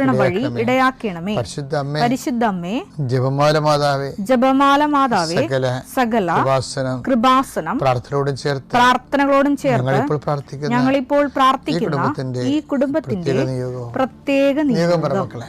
ഈ വഴി ഇടയാക്കണമേ. പരിശുദ്ധ അമ്മേ പരിശുദ്ധ അമ്മേ ജപമാല മാതാവേ ജപമാല മാതാവേ സകല സകല ഉപാസനം കൃപാസനം പ്രാർത്ഥനയോടും ചേർത്ത് പ്രാർത്ഥനകളോടും ചേർത്ത് പ്രാർത്ഥിക്കുന്ന ഞങ്ങളിപ്പോൾ ഈ പ്രാർത്ഥിക്കുന്ന ഈ കുടുംബത്തിന്റെ പ്രത്യേക നിയോഗം പ്രത്യേക നിയോഗം. മക്കളെ.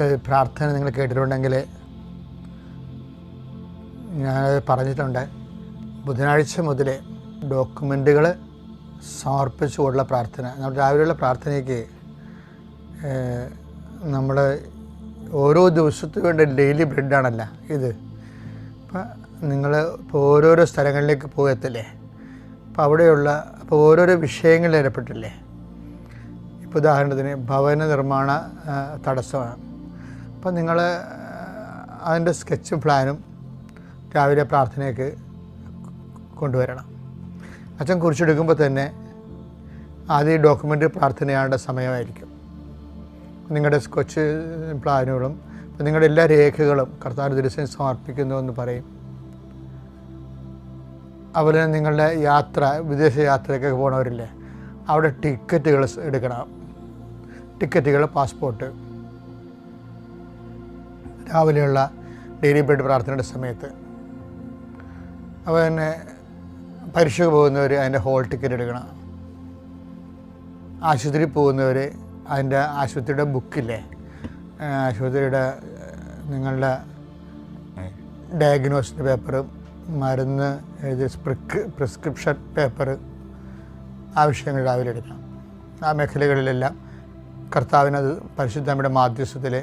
ത്തെ പ്രാർത്ഥന നിങ്ങൾ കേട്ടിട്ടുണ്ടെങ്കിൽ ഞാനത് പറഞ്ഞിട്ടുണ്ട്. ബുധനാഴ്ച മുതൽ ഡോക്യുമെന്റുകൾ സമർപ്പിച്ചുകൊണ്ടുള്ള പ്രാർത്ഥന. നമ്മൾ രാവിലെയുള്ള പ്രാർത്ഥനയ്ക്ക് നമ്മൾ ഓരോ ദിവസത്തിന് വേണ്ട ഡെയിലി ബ്രെഡാണല്ല ഇത്. അപ്പം നിങ്ങൾ ഇപ്പോൾ ഓരോരോ സ്ഥലങ്ങളിലേക്ക് പോകത്തില്ലേ? അപ്പോൾ അവിടെയുള്ള അപ്പോൾ ഓരോരോ വിഷയങ്ങളിൽ ഏർപ്പെട്ടില്ലേ ഇപ്പോൾ ഉദാഹരണത്തിന് ഭവന നിർമ്മാണ തടസ്സമാണ്. അപ്പം നിങ്ങൾ അതിന്റെ സ്കെച്ച് പ്ലാനും രാവിലെ പ്രാർത്ഥനയ്ക്ക് കൊണ്ടുവരണം. അച്ഛൻ കുറിച്ചെടുക്കുമ്പോൾ തന്നെ ആദ്യം ഡോക്യുമെന്റ് പ്രാർത്ഥനയാണ്ട സമയമായിരിക്കും. നിങ്ങളുടെ സ്കെച്ച് പ്ലാനുകളും നിങ്ങളുടെ എല്ലാ രേഖകളും കർത്താർ ദിവസം സമർപ്പിക്കുന്നു എന്ന് പറയും. അതുപോലെ തന്നെ നിങ്ങളുടെ യാത്ര വിദേശ യാത്രയ്ക്കൊക്കെ പോകണവരില്ലേ അവിടെ ടിക്കറ്റുകൾ എടുക്കണം. ടിക്കറ്റുകൾ പാസ്പോർട്ട്. രാവിലെയുള്ള ഡെയിലി ബ്രെഡ് പ്രാർത്ഥനയുടെ സമയത്ത് അപ്പോൾ തന്നെ പരീക്ഷയ്ക്ക് പോകുന്നവർ അതിന്റെ ഹോൾ ടിക്കറ്റ് എടുക്കണം. ആശുപത്രി പോകുന്നവർ അതിന്റെ ആശുപത്രിയുടെ ബുക്കില്ലേ? ആശുപത്രിയുടെ നിങ്ങളുടെ ഡയഗ്നോസിന്റെ പേപ്പറും മരുന്ന് എഴുതി പ്രിസ്ക്രിപ്ഷൻ പേപ്പർ ആവശ്യങ്ങൾ രാവിലെ എടുക്കണം. ആ മേഖലകളിലെല്ലാം കർത്താവിനത് പരിശുദ്ധമ്മയുടെ മാധ്യസ്ഥത്തിൽ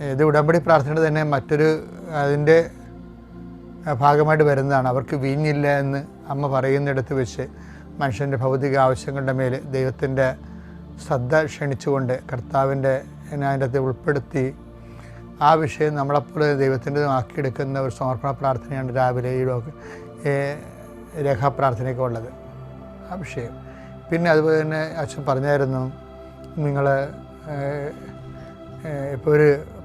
ഇത് ഉടമ്പടി പ്രാർത്ഥന തന്നെ മറ്റൊരു അതിന്റെ ഭാഗമായിട്ട് വരുന്നതാണ്. അവർക്ക് വീഞ്ഞില്ല എന്ന് അമ്മ പറയുന്നിടത്ത് വെച്ച് മനുഷ്യന്റെ ഭൗതിക ആവശ്യങ്ങളുടെ മേൽ ദൈവത്തിന്റെ ശ്രദ്ധ ക്ഷണിച്ചുകൊണ്ട് കർത്താവിന്റെ അതിന്റെ അകത്ത് ഉൾപ്പെടുത്തി ആ വിഷയം നമ്മളെപ്പോലെ ദൈവത്തിന്റെ ആക്കിയെടുക്കുന്ന ഒരു സമർപ്പണ പ്രാർത്ഥനയാണ് രാവിലെ ഈ രേഖാപ്രാർത്ഥനയൊക്കെ ഉള്ളത്. ആ വിഷയം. പിന്നെ അതുപോലെ തന്നെ അച്ഛൻ പറഞ്ഞായിരുന്നു നിങ്ങൾ ഇപ്പോൾ ഒരു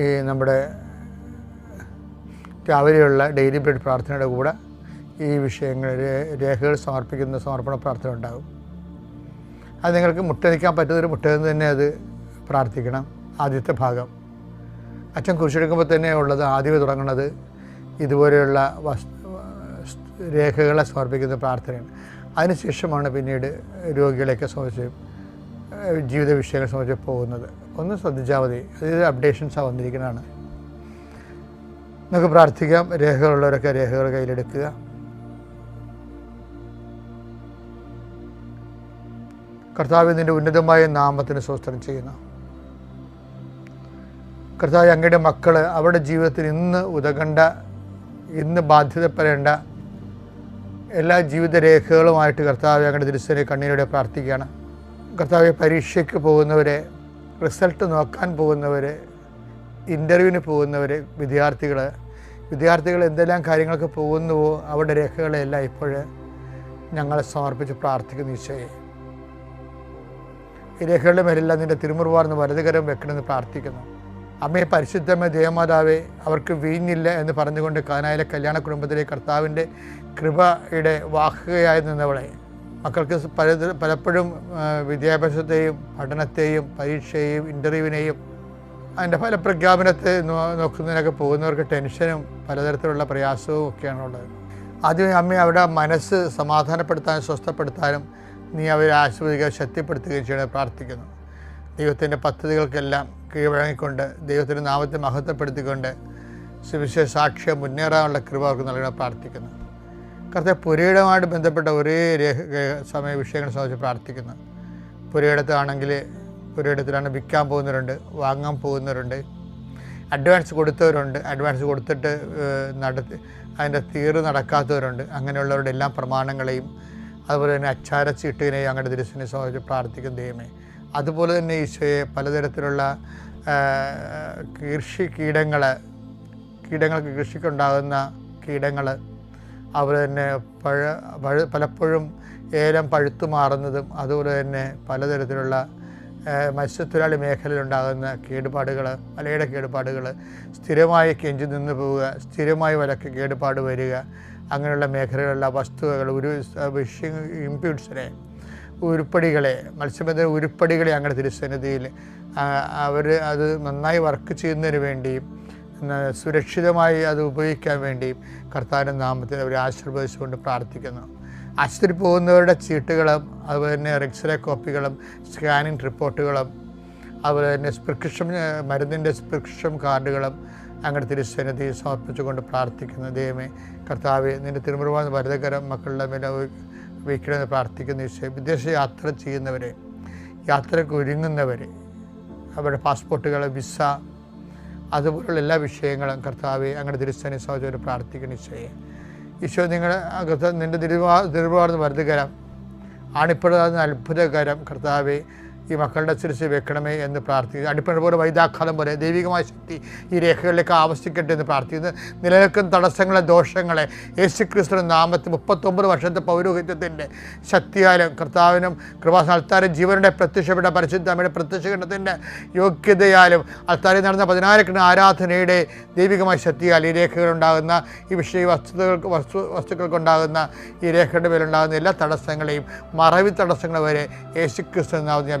ഈ നമ്മുടെ രാവിലെയുള്ള ഡെയിലി ബ്രെഡ് പ്രാർത്ഥനയുടെ കൂടെ ഈ വിഷയങ്ങൾ രേഖകൾ സമർപ്പിക്കുന്ന സമർപ്പണ പ്രാർത്ഥന ഉണ്ടാകും. അത് നിങ്ങൾക്ക് മുട്ടനിക്കാൻ പറ്റുന്നൊരു മുട്ടയിൽ തന്നെ അത് പ്രാർത്ഥിക്കണം ആദ്യത്തെ ഭാഗം. അച്ഛൻ കുറിച്ചെടുക്കുമ്പോൾ തന്നെ ഉള്ളത് ആദ്യമേ തുടങ്ങുന്നത് ഇതുപോലെയുള്ള രേഖകളെ സമർപ്പിക്കുന്ന പ്രാർത്ഥനയാണ്. അതിനുശേഷമാണ് പിന്നീട് രോഗികളെയൊക്കെ സംബന്ധിച്ച് ജീവിത വിഷയങ്ങളെ സംബന്ധിച്ച് പോകുന്നത്. ഒന്ന് ശ്രദ്ധിച്ചാൽ മതി. അതായത് അപ്ഡേഷൻസാണ് വന്നിരിക്കുന്നതാണ്. നമുക്ക് പ്രാർത്ഥിക്കാം. രേഖകളുള്ളവരൊക്കെ രേഖകൾ കയ്യിലെടുക്കുക. കർത്താവ് നിന്റെ ഉന്നതമായ നാമത്തിന് സ്വസ്ത്രം ചെയ്യുന്നു. കർത്താവ് അങ്ങയുടെ മക്കൾ അവരുടെ ജീവിതത്തിൽ ഇന്ന് ഉതകണ്ട ഇന്ന് ബാധ്യതപ്പെടേണ്ട എല്ലാ ജീവിത രേഖകളുമായിട്ട് കർത്താവ് അങ്ങയുടെ ദൃശ്യനെ കണ്ണീരോടെ പ്രാർത്ഥിക്കുകയാണ്. കർത്താവ് പരീക്ഷയ്ക്ക് പോകുന്നവരെ റിസൾട്ട് നോക്കാൻ പോകുന്നവർ ഇന്റർവ്യൂവിന് പോകുന്നവർ വിദ്യാർത്ഥികൾ വിദ്യാർത്ഥികൾ എന്തെല്ലാം കാര്യങ്ങൾക്ക് പോകുന്നുവോ അവരുടെ രേഖകളെല്ലാം ഇപ്പോൾ ഞങ്ങളെ സമർപ്പിച്ച് പ്രാർത്ഥിക്കുന്നു ഈശോയെ. ഈ രേഖകളുടെ മേലെല്ലാം നിന്റെ തിരുമുറുവാർന്ന് വലതുകരം വെക്കണമെന്ന് പ്രാർത്ഥിക്കുന്നു. അമ്മയെ പരിശുദ്ധമേ ദേവമാതാവേ അവർക്ക് വീഞ്ഞില്ല എന്ന് പറഞ്ഞുകൊണ്ട് കാനായിലെ കല്യാണ കുടുംബത്തിലെ കർത്താവിന്റെ കൃപയുടെ വാഹകയായി നിന്നവളെ മക്കൾക്ക് പല പലപ്പോഴും വിദ്യാഭ്യാസത്തെയും പഠനത്തെയും പരീക്ഷയെയും ഇന്റർവ്യൂവിനെയും അതിന്റെ ഫലപ്രഖ്യാപനത്തെ പ്രഖ്യാപനത്തെ നോക്കുന്നതിനൊക്കെ പോകുന്നവർക്ക് ടെൻഷനും പലതരത്തിലുള്ള പ്രയാസവും ഒക്കെയാണ് ഉള്ളത് ആദ്യമേ അമ്മ അവരുടെ മനസ്സ് സമാധാനപ്പെടുത്താനും സ്വസ്ഥപ്പെടുത്താനും നീ അവരെ ആശ്വദിക്കുക ശക്തിപ്പെടുത്തുകയും ചെയ്യണം പ്രാർത്ഥിക്കുന്നു. ദൈവത്തിന്റെ പദ്ധതികൾക്കെല്ലാം കീഴ്വഴങ്ങിക്കൊണ്ട് ദൈവത്തിന്റെ നാമത്തെ മഹത്വപ്പെടുത്തിക്കൊണ്ട് സുവിശേഷ സാക്ഷ്യം മുന്നേറാനുള്ള കൃപ അവർക്ക് നൽകണം പ്രാർത്ഥിക്കുന്നു. കർത്താവ് പുരയിടമായിട്ട് ബന്ധപ്പെട്ട ഒരേ രേഖ സമയ വിഷയങ്ങൾ സംബന്ധിച്ച് പ്രാർത്ഥിക്കുന്നു. പുരയിടത്താണെങ്കിൽ പുരയിടത്തിലാണ് വിൽക്കാൻ പോകുന്നവരുണ്ട് വാങ്ങാൻ പോകുന്നവരുണ്ട് അഡ്വാൻസ് കൊടുത്തവരുണ്ട് അഡ്വാൻസ് കൊടുത്തിട്ട് നടത്തി അതിന്റെ തീറ് നടക്കാത്തവരുണ്ട് അങ്ങനെയുള്ളവരുടെ എല്ലാ പ്രമാണങ്ങളെയും അതുപോലെ തന്നെ അച്ചാര ചീട്ടിനെയും അങ്ങോട്ട് ദൃശ്യനെ സംബന്ധിച്ച് പ്രാർത്ഥിക്കുന്ന ദൈവമേ. അതുപോലെ തന്നെ ഈശോയെ പലതരത്തിലുള്ള കൃഷി കീടങ്ങൾ കീടങ്ങൾക്ക് കൃഷിക്കുണ്ടാകുന്ന കീടങ്ങൾ അതുപോലെ തന്നെ പഴ പഴ പലപ്പോഴും ഏലം പഴുത്തു മാറുന്നതും അതുപോലെ തന്നെ പലതരത്തിലുള്ള മത്സ്യത്തൊഴിലാളി മേഖലയിലുണ്ടാകുന്ന കേടുപാടുകൾ വലയുടെ കേടുപാടുകൾ സ്ഥിരമായി കെഞ്ചി നിന്ന് പോവുക സ്ഥിരമായി വലക്ക് കേടുപാട് വരിക അങ്ങനെയുള്ള മേഖലകളിലുള്ള വസ്തുവകൾ ഒരു ഫിഷിംഗ് ഇമ്പ്യൂട്ട്സിനെ ഉരുപ്പടികളെ മത്സ്യബന്ധന ഉരുപ്പടികളെ അങ്ങനെ തിരുസന്നിധിയിൽ അവർ അത് നന്നായി വർക്ക് ചെയ്യുന്നതിന് വേണ്ടിയും സുരക്ഷിതമായി അത് ഉപയോഗിക്കാൻ വേണ്ടി കർത്താവിന്റെ നാമത്തിൽ അവരെ ആശീർവദിച്ചുകൊണ്ട് പ്രാർത്ഥിക്കുന്നു. ആശുപത്രി പോകുന്നവരുടെ ചീട്ടുകളും അതുപോലെ തന്നെ എക്സ്റേ കോപ്പികളും സ്കാനിങ് റിപ്പോർട്ടുകളും അതുപോലെ തന്നെ പ്രിസ്ക്രിപ്ഷൻ മരുന്നിന്റെ പ്രിസ്ക്രിപ്ഷൻ കാർഡുകളും അങ്ങനെ തിരുസന്നിധി സമർപ്പിച്ചുകൊണ്ട് പ്രാർത്ഥിക്കുന്നു. ദൈവമേ കർത്താവ് നിന്റെ തിരുമുറുവാൻ വരതകരം മക്കളുടെ മേലെ വയ്ക്കണമെന്ന് പ്രാർത്ഥിക്കുന്ന ഈശോ വിദേശ യാത്ര ചെയ്യുന്നവരെ യാത്രയ്ക്ക് ഒരുങ്ങുന്നവരെ അവരുടെ പാസ്പോർട്ടുകൾ വിസ അതുപോലുള്ള എല്ലാ വിഷയങ്ങളും കർത്താവെ അങ്ങോട്ട് തിരുസേന സഹോദരം പ്രാർത്ഥിക്കണം ഈശോയെ. ഈശോ അകത്ത് നിന്റെ തിരുവാ തിരുവാർന്ന് വരുതുകരം ആണിപ്പോഴത് അത്ഭുതകരം കർത്താവെ. ഈ മക്കളുടെ ശിരസ് വെക്കണമേ എന്ന് പ്രാർത്ഥിക്കുന്നു. അടിപ്പണ പോലെ വൈദാഘാതം പോലെ ദൈവികമായ ശക്തി ഈ രേഖകളിലേക്ക് ആവശ്യിക്കട്ടെ എന്ന് പ്രാർത്ഥിക്കുന്നു. നിലനിൽക്കുന്ന തടസ്സങ്ങളെ ദോഷങ്ങളെ യേശു ക്രിസ്തുവിന്റെ നാമത്തിൽ മുപ്പത്തൊമ്പത് വർഷത്തെ പൗരോഹിത്യത്തിന്റെ ശക്തിയാലും കർത്താവിനും കൃപാസ്ഥാനത്താരും ജീവനുടെ പ്രത്യക്ഷപ്പെട്ട പരിശുദ്ധമ്മയുടെ പ്രത്യക്ഷഘട്ടത്തിന്റെ യോഗ്യതയാലും അൽത്താരിൽ നടന്ന പതിനായിരക്കണക്കിന് ആരാധനയുടെ ദൈവികമായ ശക്തിയാൽ ഈ രേഖകളുണ്ടാകുന്ന ഈ വിഷയ വസ്തുതകൾക്ക് വസ്തു വസ്തുക്കൾക്കുണ്ടാകുന്ന ഈ രേഖയുടെ മേലുണ്ടാകുന്ന എല്ലാ തടസ്സങ്ങളെയും മറവി തടസ്സങ്ങൾ വരെ യേശു ക്രിസ്തു എന്നാവും ഞാൻ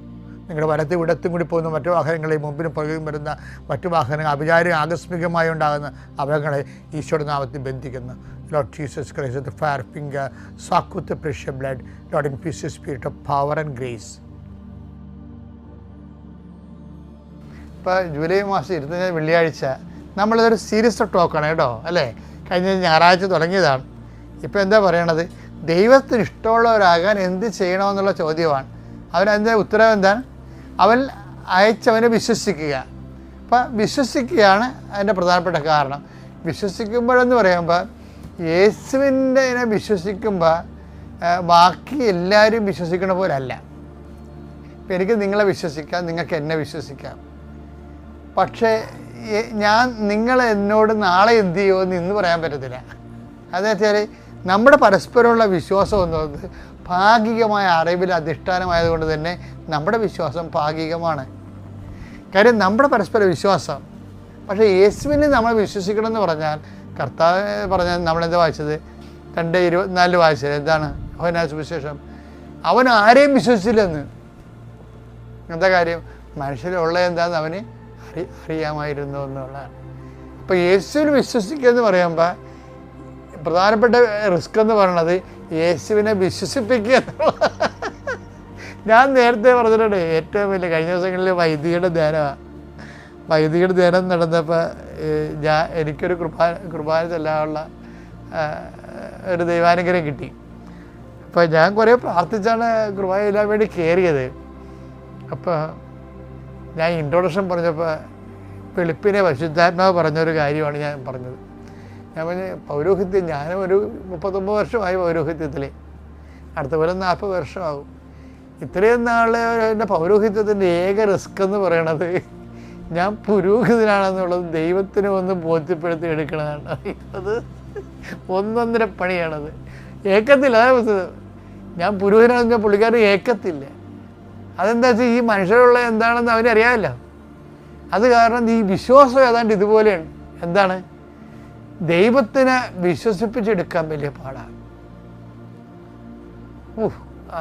നിങ്ങളുടെ വലത്തും ഇടത്തും കൂടി പോകുന്ന മറ്റു വാഹനങ്ങളെ മുമ്പിലും പുറകിലും വരുന്ന മറ്റു വാഹനങ്ങൾ അപചാരം ആകസ്മികമായി ഉണ്ടാകുന്ന അപകടങ്ങളെ ഈശോയുടെ നാമത്തിൽ ബന്ധിക്കുന്നു. Lord Jesus Christ the fire finger സാക്കുത്ത് precious blood Lord in peace spirit of power and grace ഇപ്പോൾ ജൂലൈ മാസം ഇരുപത്തഞ്ച് വെള്ളിയാഴ്ച നമ്മളിതൊരു സീരിയസ് ടോക്കാണ് കേട്ടോ അല്ലേ? കഴിഞ്ഞ ഞായറാഴ്ച തുടങ്ങിയതാണ്. ഇപ്പോൾ എന്താ പറയണത്? ദൈവത്തിന് ഇഷ്ടമുള്ളവരാകാൻ എന്ത് ചെയ്യണമെന്നുള്ള ചോദ്യമാണ്. അവനതിന്റെ ഉത്തരവ് എന്താണ്? അവൻ അയച്ചവനെ വിശ്വസിക്കുക. അപ്പം വിശ്വസിക്കുകയാണ് അതിന്റെ പ്രധാനപ്പെട്ട കാരണം. വിശ്വസിക്കുമ്പോഴെന്ന് പറയുമ്പോൾ യേശുവിന്റെ ഇതിനെ വിശ്വസിക്കുമ്പോൾ ബാക്കി എല്ലാവരും വിശ്വസിക്കുന്ന പോലെ അല്ല ഇപ്പം എനിക്ക് നിങ്ങളെ വിശ്വസിക്കാം നിങ്ങൾക്ക് എന്നെ വിശ്വസിക്കാം. പക്ഷേ ഞാൻ നിങ്ങൾ എന്നോട് നാളെ എന്ത് ചെയ്യുമെന്ന് ഇന്ന് പറയാൻ പറ്റത്തില്ല. അതെന്ന് വെച്ചാൽ നമ്മുടെ പരസ്പരമുള്ള വിശ്വാസം എന്നുള്ളത് ഭാഗികമായ അറിവിൽ അധിഷ്ഠാനമായതുകൊണ്ട് തന്നെ നമ്മുടെ വിശ്വാസം ഭാഗികമാണ്. കാര്യം നമ്മുടെ പരസ്പര വിശ്വാസം. പക്ഷേ യേശുവിനെ നമ്മൾ വിശ്വസിക്കണം എന്ന് പറഞ്ഞാൽ കർത്താവ് പറഞ്ഞാൽ നമ്മളെന്താ വായിച്ചത്? രണ്ട് ഇരുപത്തിനാലിൽ വായിച്ചത് എന്താണ്? അവനാ സുവിശേഷം. അവൻ ആരെയും വിശ്വസിച്ചില്ലെന്ന്. എന്താ കാര്യം? മനുഷ്യരുള്ള എന്താന്ന് അവന് അറി അറിയാമായിരുന്നു എന്നുള്ളതാണ്. അപ്പോൾ യേശുവിൽ വിശ്വസിക്കുക എന്ന് പറയുമ്പോൾ പ്രധാനപ്പെട്ട റിസ്ക് എന്ന് പറയുന്നത് യേശുവിനെ വിശ്വസിപ്പിക്കുക. ഞാൻ നേരത്തെ പറഞ്ഞിട്ടുണ്ട് ഏറ്റവും വലിയ കഴിഞ്ഞ ദിവസങ്ങളിൽ വൈദികയുടെ ധ്യാനമാണ് വൈദികയുടെ ധ്യാനം നടന്നപ്പോൾ ഞാൻ എനിക്കൊരു കൃപാ കുർബാന ചെല്ലാനുള്ള ഒരു ദൈവാനുഗ്രഹം കിട്ടി. അപ്പോൾ ഞാൻ കുറേ പ്രാർത്ഥിച്ചാണ് കുർബാന ചെല്ലാൻ വേണ്ടി കയറിയത് അപ്പോൾ ഞാൻ ഇൻട്രൊഡക്ഷൻ പറഞ്ഞപ്പോൾ വെളുപ്പിനെ പരിശുദ്ധാത്മാവ് പറഞ്ഞൊരു കാര്യമാണ് ഞാൻ പറഞ്ഞത്. ഞാൻ പറഞ്ഞ പൗരോഹിത്യം ഞാനും ഒരു മുപ്പത്തൊമ്പത് വർഷമായി പൗരോഹിത്യത്തിൽ അടുത്ത പോലെ നാൽപ്പത് വർഷമാകും. ഇത്രയും നാൾ എന്റെ പൗരോഹിത്യത്തിന്റെ ഏക റിസ്ക് എന്ന് പറയണത് ഞാൻ പുരോഹിതനാണെന്നുള്ളത് ദൈവത്തിന് ഒന്ന് ബോധ്യപ്പെടുത്തി എടുക്കണതാണ്. അത് ഒന്നൊന്നര പണിയാണത്. ഏക്കത്തില്ല വസ്തുത ഞാൻ പുരോഹിതനാണെന്ന് പുള്ളിക്കാരൻ ഏക്കത്തില്ല. അതെന്താ വെച്ചാൽ ഈ മനുഷ്യരുള്ള എന്താണെന്ന് അവനറിയാമല്ലോ അത് കാരണം ഈ വിശ്വാസം ഏതാണ്ട് ഇതുപോലെയാണ്. എന്താണ്? ദൈവത്തിനെ വിശ്വസിപ്പിച്ചെടുക്കാൻ വലിയ പാടാണ്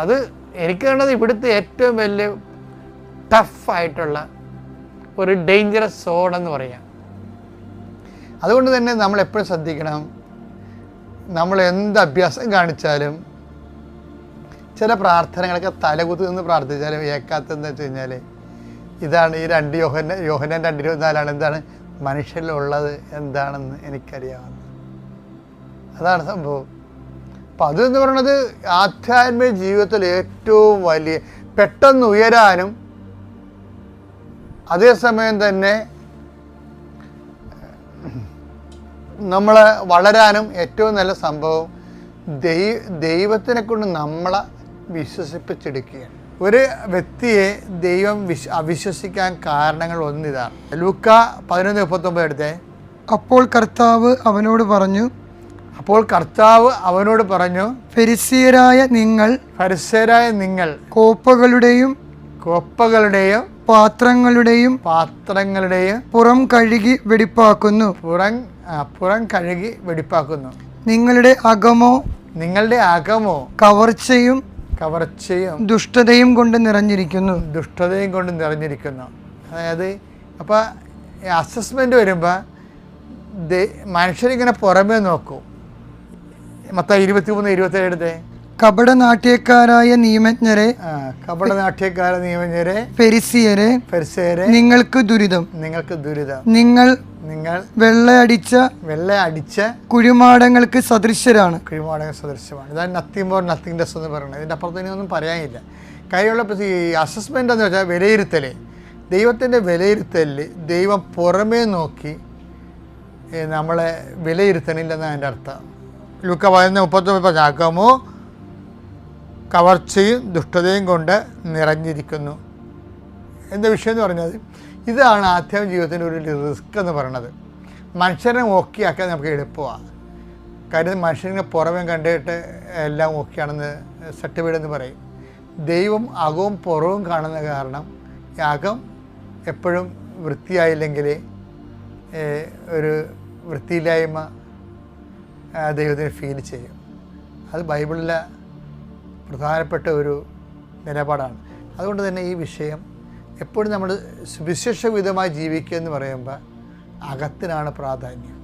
അത് എനിക്ക് കാണുന്നത് ഇവിടുത്തെ ഏറ്റവും വലിയ ടഫായിട്ടുള്ള ഒരു ഡേഞ്ചറസ് സോൺ എന്ന് പറയാം. അതുകൊണ്ട് തന്നെ നമ്മൾ എപ്പോഴും ശ്രദ്ധിക്കണം. നമ്മൾ എന്ത് അഭ്യാസം കാണിച്ചാലും ചില പ്രാർത്ഥനകളൊക്കെ തലകുത്തി നിന്ന് പ്രാർത്ഥിച്ചാലും ഏക്കാത്തെന്ന് വെച്ച് കഴിഞ്ഞാൽ ഇതാണ് ഈ രണ്ട് യോഹന യോഹനൻ രണ്ട് ഇരുപത്തിനാലാണ് എന്താണ് മനുഷ്യരിലുള്ളത് എന്താണെന്ന് എനിക്കറിയാവുന്നത്. അതാണ് സംഭവം. അപ്പം അതെന്ന് പറയുന്നത് ആധ്യാത്മിക ജീവിതത്തിൽ ഏറ്റവും വലിയ പെട്ടെന്ന് ഉയരാനും അതേസമയം തന്നെ നമ്മളെ വളരാനും ഏറ്റവും നല്ല സംഭവം ദൈവത്തിനെ കൊണ്ട് നമ്മളെ വിശ്വസിപ്പിച്ചെടുക്കുകയാണ്. ഒരു വ്യക്തിയെ ദൈവം വിശ് അവിശ്വസിക്കാൻ കാരണങ്ങൾ ഒന്നിതാണ് ലൂക്ക പതിനൊന്ന് മുപ്പത്തൊമ്പത് എടുത്തേ. അപ്പോൾ കർത്താവ് അവനോട് പറഞ്ഞു അപ്പോൾ കർത്താവ് അവനോട് പറഞ്ഞു ഫെരിസിയരായ നിങ്ങൾ ഫരിസരായ നിങ്ങൾ കോപ്പകളുടെയും കോപ്പകളുടെയും പാത്രങ്ങളുടെയും പാത്രങ്ങളുടെയും പുറം കഴുകി വെടിപ്പാക്കുന്നു. പുറം പുറം കഴുകി വെടിപ്പാക്കുന്നു. നിങ്ങളുടെ അകമോ നിങ്ങളുടെ അകമോ കവർച്ചയും കവർച്ചയും ദുഷ്ടതയും കൊണ്ട് നിറഞ്ഞിരിക്കുന്നു. ദുഷ്ടതയും കൊണ്ട് നിറഞ്ഞിരിക്കുന്നു. അതായത് അപ്പോൾ അസസ്മെന്റ് വരുമ്പോൾ മനുഷ്യരിങ്ങനെ പുറമേ നോക്കും. മൊത്തം ഇരുപത്തി മൂന്ന് ഇരുപത്തേഴ് കപടനാട്യക്കാരായ നിയമജ്ഞരെ കപടനാട്യക്കാര നിയമജ്ഞരെ ഫെരിസിയരെ പരിസരെ നിങ്ങൾക്ക് ദുരിതം. നിങ്ങൾക്ക് ദുരിതം. നിങ്ങൾ നിങ്ങൾ വെള്ളയടിച്ച വെള്ളയടിച്ച കുഴിമാടങ്ങൾക്ക് സദൃശരാണ് കുഴിമാടങ്ങൾ സദൃശ്യമാണ്. ഇതാണ് നത്തിങ് ഫോർ നത്തിങ് ഡെസ് എന്ന് പറയുന്നത്. ഇതിന്റെ അപ്പുറത്ത് ഇനി ഒന്നും പറയാനില്ല. കാര്യമുള്ള ഈ അസസ്മെന്റ് എന്ന് വെച്ചാൽ വിലയിരുത്തൽ ദൈവത്തിന്റെ വിലയിരുത്തലിൽ ദൈവം പുറമേ നോക്കി നമ്മളെ വിലയിരുത്തണില്ലെന്നാണ് എന്റെ അർത്ഥം. ലുക്ക പതിനൊന്ന് മുപ്പത്തൊമ്പത് പറഞ്ഞാക്കാമോ കവർച്ചയും ദുഷ്ടതയും കൊണ്ട് നിറഞ്ഞിരിക്കുന്നു. എന്താ വിഷയം എന്ന് പറഞ്ഞാൽ ഇതാണ് ആധ്യാത്മിക ജീവിതത്തിന്റെ ഒരു റിസ്ക് എന്ന് പറയുന്നത് മനുഷ്യനെ ഓക്കെ ആക്കാൻ നമുക്ക് എളുപ്പമാണ്. കാര്യം മനുഷ്യനെ പുറമേ കണ്ടിട്ട് എല്ലാം ഓക്കെയാണെന്ന് സർട്ടിഫൈഡ് എന്ന് പറയും. ദൈവം അകവും പുറവും കാണുന്ന കാരണം അകം എപ്പോഴും വൃത്തിയായില്ലെങ്കിൽ ഒരു വൃത്തിയില്ലായ്മ ദൈവത്തിന് ഫീൽ ചെയ്യും. അത് ബൈബിളിലെ പ്രധാനപ്പെട്ട ഒരു നിലപാടാണ്. അതുകൊണ്ട് തന്നെ ഈ വിഷയം എപ്പോഴും നമ്മൾ സുവിശേഷവിധമായി ജീവിക്കുക എന്ന് പറയുമ്പോൾ അകത്തിനാണ് പ്രാധാന്യം.